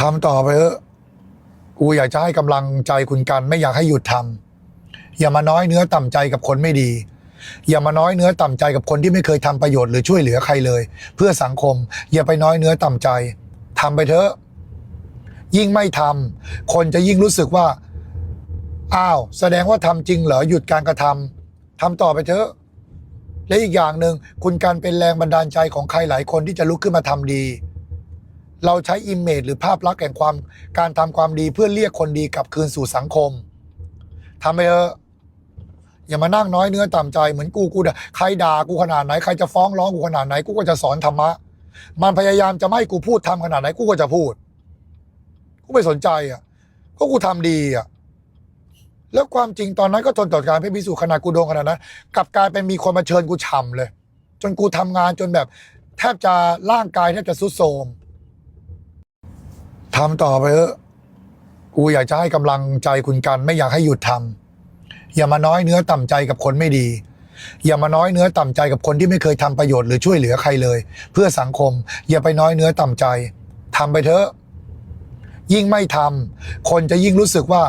ทำต่อไปเถอะกูอยากจะให้กำลังใจคุณกัน ไม่อยากให้หยุดทำอย่ามาน้อยเนื้อต่ำใจกับคนไม่ดี อย่ามาน้อยเนื้อต่ำใจกับคนที่ไม่เคยทำประโยชน์หรือช่วยเหลือใครเลย เพื่อสังคม อย่าไปน้อยเนื้อต่ำใจทำไปเถอะ ยิ่งไม่ทำคนจะยิ่งรู้สึกว่าอ้าวแสดงว่าทำจริงเหรอหยุดการกระทำทำต่อไปเถอะและอีกอย่างหนึ่งคุณการเป็นแรงบันดาลใจของใครหลายคนที่จะลุกขึ้นมาทำดี เราใช้อิมเมจหรือภาพลักษณ์แห่งความการทำความดีเพื่อเรียกคนดีกลับคืนสู่สังคมทำไปเถอะอย่ามานั่งน้อยเนื้อต่ำใจเหมือนกูกูด่าใครด่ากูขนาดไหนใครจะฟ้องร้องกูขนาดไหนกูก็จะสอนธรรมะ มันพยายามจะไม่ให้กูพูดทำขนาดไหนกูก็จะพูด กูไม่สนใจอะก็กูทำดีอะแล้วความจริงตอนนั้นก็ทนต่อการเพื่อพิสูจน์ขนาดกูโดนขนาดนั้นกลับกลายเป็นมีคนมาเชิญกูฉ่ำเลย จนกูทำงานจนแบบ แทบจะร่างกายแทบจะสุดโทรม ทำต่อไปเถอะกูอยากจะให้กำลังใจคุณกัน ไม่อยากให้หยุดทำอย่ามาน้อยเนื้อต่ำใจกับคนไม่ดี อย่ามาน้อยเนื้อต่ำใจกับคนที่ไม่เคยทำประโยชน์หรือช่วยเหลือใครเลย เพื่อสังคม อย่าไปน้อยเนื้อต่ำใจทำไปเถอะยิ่งไม่ทำคนจะยิ่งรู้สึกว่า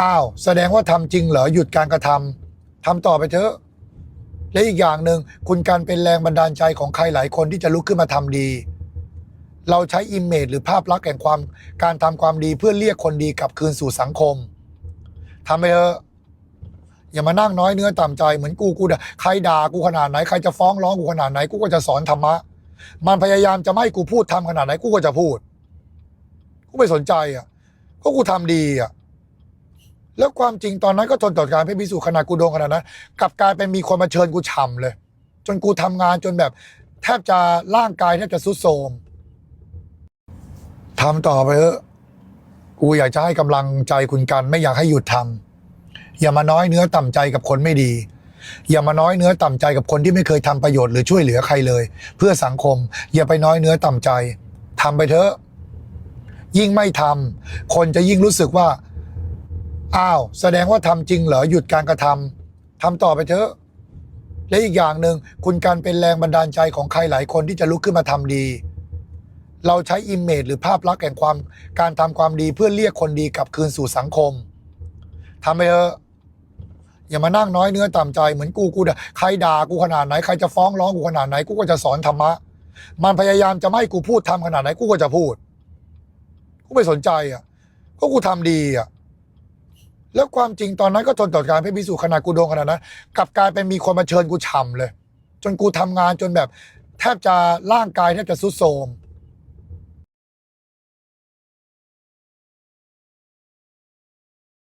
อ้าว แสดงว่าทำจริงเหรอหยุดการกระทำทำต่อไปเถอะและอีกอย่างหนึ่งคุณการเป็นแรงบันดาลใจของใครหลายคนที่จะลุกขึ้นมาทำดี เราใช้อิมเมจหรือภาพลักษณ์แห่งความการทำความดีเพื่อเรียกคนดีกลับคืนสู่สังคมทำไปเถอะอย่ามานั่งน้อยเนื้อต่ำใจเหมือนกูกูด่าใครด่ากูขนาดไหนใครจะฟ้องร้องกูขนาดไหนกูก็จะสอนธรรมะ มันพยายามจะไม่ให้กูพูดทำขนาดไหนกูก็จะพูด กูไม่สนใจอะก็กูทำดีอะแล้วความจริงตอนนั้นก็ทนต่อการเพ่พิสูจน์ขนาดกูโดนขนาดนั้นกลับกลายเป็นมีคนมาเชิญกูฉ่ำเลย จนกูทำงานจนแบบ แทบจะร่างกายแทบจะสุดโทรม ทำต่อไปเถอะกูอยากจะให้กำลังใจคุณกัน ไม่อยากให้หยุดทำอย่ามาน้อยเนื้อต่ำใจกับคนไม่ดี อย่ามาน้อยเนื้อต่ำใจกับคนที่ไม่เคยทำประโยชน์หรือช่วยเหลือใครเลย เพื่อสังคม อย่าไปน้อยเนื้อต่ำใจทำไปเถอะ ยิ่งไม่ทำคนจะยิ่งรู้สึกว่า อ้าว แสดงว่าทำจริงเหรอหยุดการกระทำทำต่อไปเถอะและอีกอย่างหนึ่งคุณการเป็นแรงบันดาลใจของใครหลายคนที่จะลุกขึ้นมาทำดี เราใช้อิมเมจหรือภาพลักษณ์แห่งความการทำความดีเพื่อเรียกคนดีกลับคืนสู่สังคมทำไปเถอะอย่ามานั่งน้อยเนื้อต่ำใจเหมือนกูกูด่าใครด่ากูขนาดไหนใครจะฟ้องร้องกูขนาดไหนกูก็จะสอนธรรมะ มันพยายามจะไม่ให้กูพูดทำขนาดไหนกูก็จะพูดกูไม่สนใจอะก็กูทำดีอะแล้วความจริงตอนนั้นก็ทนต่อการเพื่อพิสูจน์ขนาดกูโดนขนาดนั้นกลับกลายเป็นมีคนมาเชิญกูฉ่ำเลย จนกูทำงานจนแบบ แทบจะร่างกายแทบจะสุดโทม